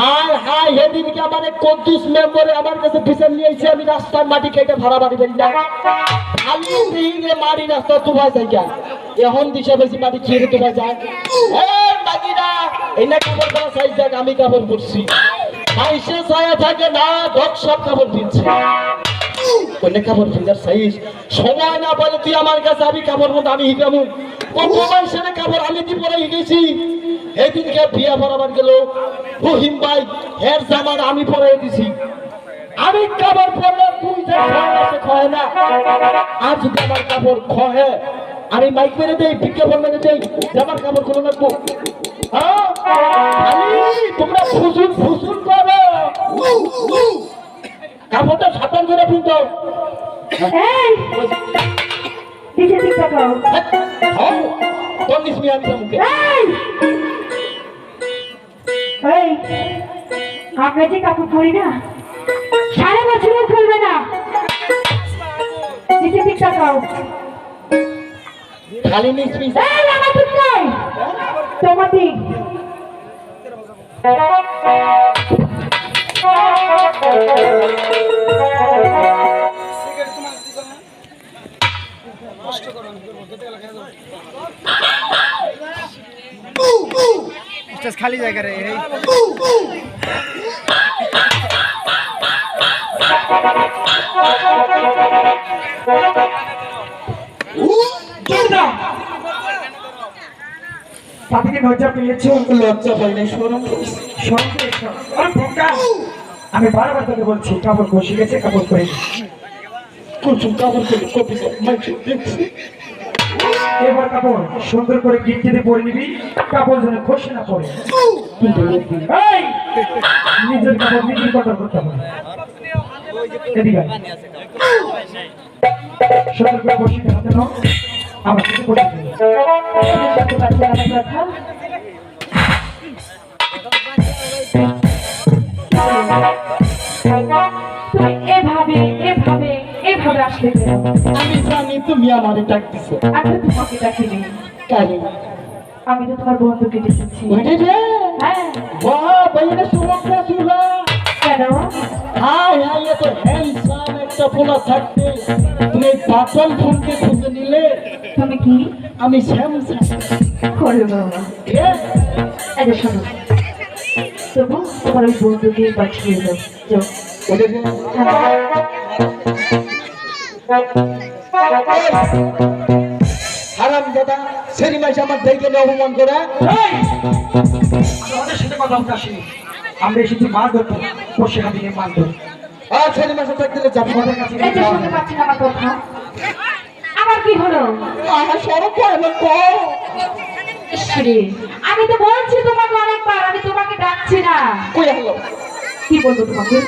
High high সেদিনকে আমার কদ্দুস মেম্বরে আমার কাছে বিচার নিয়েছে আমি রাস্তার মাটি কেটে ভাড়া বাড়ি বেরি না খালি দিনে মারি রাস্তা তোমায় যাই যা এখন দিশা বেশি মাটি খেয়ে তোমায় যায়। মাগিরা এই কাপড় করা সাইজ আমি কাপড় পরছি। মাইসে ছায়া থাকে না, ধক সব কাপড় পিনছে সময় না তুই আমার কাছে আমি আমি কাপড় পরে বিয়া আমি দিছি। আমি কাপড় পরলে তুই যে না? আমার কাপড় খয়ে, আমি মাইক মেরে দেই বিজ্ঞাপন মেরে দেই, যে আমার কাপড় কোনো লাগবো হ্যাঁ? তোমরা কাপড়টা সাতান করে পিনতো এই নিচে দিক তাকাও। হ্যাঁ তোর নিসমি আমি মুখে। এই এই আমরা যে কাপড় পরি না সারা বছরও খুলবে না। নিচে দিক তাকাও। খালি নিসমি এই আমার দিক তোমার দিক খালি জায়গা রে তাদেরকে লজ্জা পেয়েছে লজ্জা পাই নাই সরম! আমি বারবার তোকে বলছি, কাপড় বসে গেছে, কাপড় করে কাপড় করে কপি দেখছি এবার কাপড় সুন্দর করে গিট দিয়ে পরে নিবি, কাপড় যেন খসে না পড়ে। এই! নিজের কাপড় নিজের কটর করতে হবে। এভাবে এভাবে এভাবে আসলে? আমি জানি তুমি আমারে ডাক দিছো আমি তোমাকে ডাকিনি। আমি তো তোমার বন্ধুকে রে হ্যাঁ। বাহ বাইরে কেন? হাই হাই এত হ্যান্ডসাম একটা পোলা থাকতে। তুমি এই বাটন ফোনকে খুঁজে নিলে? তুমি কি? আমি স্যামসাং। করে বাবা। এটা শোনো। তবু তোমার ওই বন্ধুকে পাঠিয়ে দাও। রে হারাম দাদা সেরি আমার দেখে অপমান করে। এই! আমাদের সাথে কথা বলতে আসিনি। আমরা এসেছি মাছ ধরতে বসে হাতে নিয়ে মাছ ধরতে আর সেরি মাসে থাকতে যাব। আমাদের কাছে শুনতে পাচ্ছি না আমার কথা। আমার কি হলো? আমার কম আমি তো বলছি তোমাকে অনেকবার আমি তোমাকে ডাকছি না। কই হলো কি বলব তোমাকে?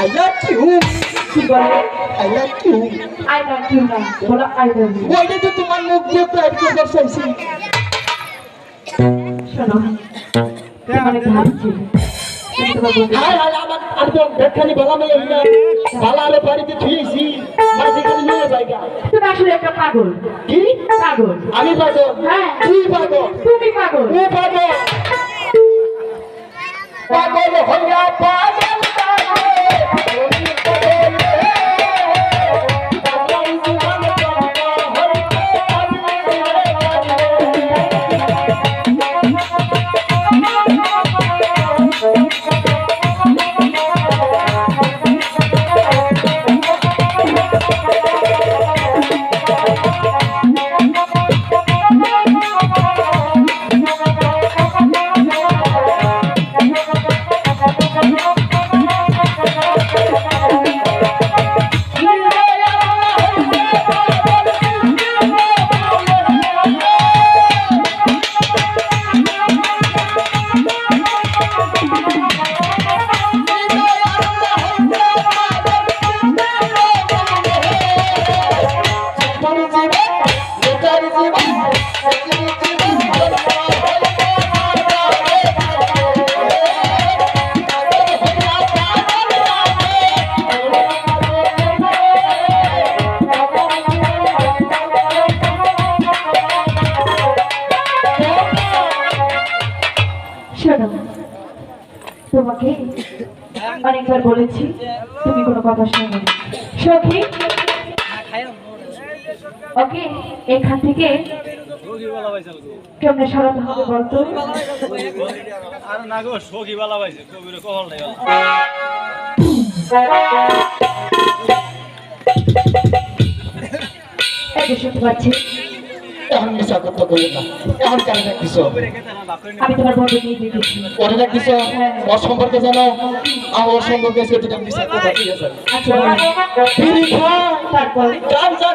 আই লাভ ইউ কি বলে? I love you I love you না বলো আই লাভ ইউ ওইটা তো তোমার মুখ দিয়ে প্রায় কে দর্শাইছি শোনো ভাবছি তোমার হাই আমার আমি তো দেখানি বলা মেয়ে না বালা আলো বাড়িতে থুয়েছি মাঝে নিয়ে জায়গা। তুমি আসলে একটা পাগল। কি? পাগল। আমি পাগল। হ্যাঁ। তুই পাগল। তুমি পাগল। ও পাগল। পাগল হইয়া পাগল পাগল তুমি তোমাকে অনেকবার বলেছি তুমি কোনো কথা শুনবে সখী হ্যাঁ, ওকে এখান থেকে কেমনে সরাতে হবে বলতো? আর না গো সখী বালা পাইছে কবির কহল পাচ্ছি। এখন মিশা কথা কইল না। এখন কেন রাখিস আমি তোমার বন্ধু নিয়ে দিয়েছি ওরে রাখিস ওর সম্পর্কে জানো? আর ওর সম্পর্কে সেটা মিশা কথা ঠিক আছে? আচ্ছা। তারপর গাঁজা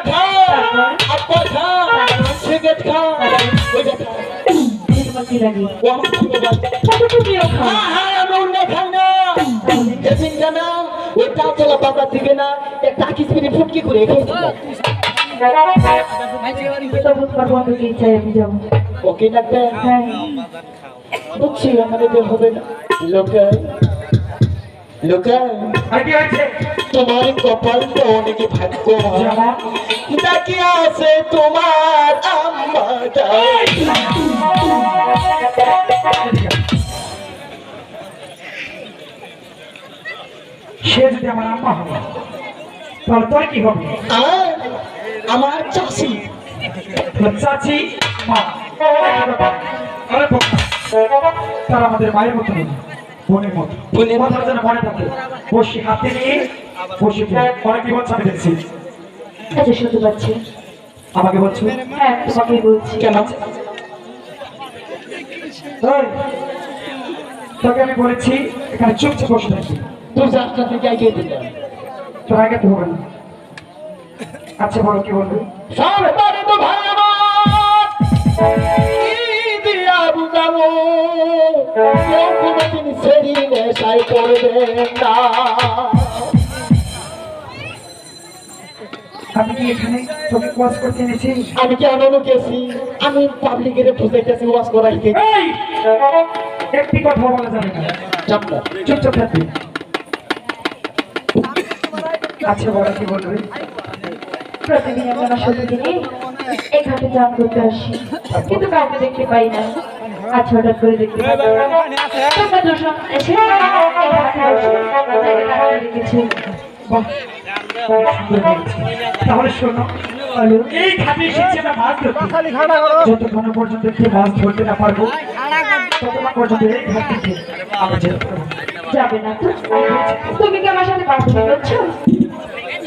যেদিন জানা ওই চাচলা বাজার থেকে না। একটা কিসমিনি ফুটকি করে তোমার বন্ধুকে ইচ্ছায় আমি যাব ওকে লাগবে হ্যাঁ বুঝছি আমাদের হবে না। লোকে লোকে আর কি হয়েছে অনেক ভাগ্য। আছে তোমার সে যদি আমার আম্মা হবে তাহলে তোর কি হবে? আমার চাষি তোর চাচি মা। তারা আমাদের মায়ের মতো নয় বোনের মতো। বোনের মতো। যেন মনে থাকে বসি হাতে নিয়ে বসে দেখছি? আচ্ছা শুনতে পাচ্ছি। আমাকে বলছো? হ্যাঁ তোমাকে বলছি। কেন? তোকে আমি বলেছি এখানে চুপচাপ বসে থাকি তুই যাত্রা থেকে এগিয়ে দিলাম তোর আগে তো হবে না। আচ্ছা বলো কি বলবে? সাবধানে তো ভাই আমার দিয়া বুঝাবো কেউ কোনোদিন সেরি নেশায় করবে না। আমি কি এখানে তোকে করতে এনেছি? আমি কি আনন্দ গেছি আমি পাবলিকের বুঝাইতেছি ওয়াজ করাইতে। একটি কথা বলা যাবে না। যাব না চুপচাপ থাকবি। আচ্ছা বলো কি বলবে? প্রতিদিন আমি আমার সাথে দিনে এই ঘাটে চান করতে আসি। কিন্তু কাউকে দেখতে পাই না। আজ হঠাৎ করে দেখতে। তাহলে শোনো এই ঘাটে এসেছি আমরা মাছ ধরতে। যতক্ষণ পর্যন্ত একটি মাছ ধরতে না পারব ততক্ষণ পর্যন্ত এই ঘাট থেকে আমরা যেতে যাবে না তুমি কি আমার সাথে করছ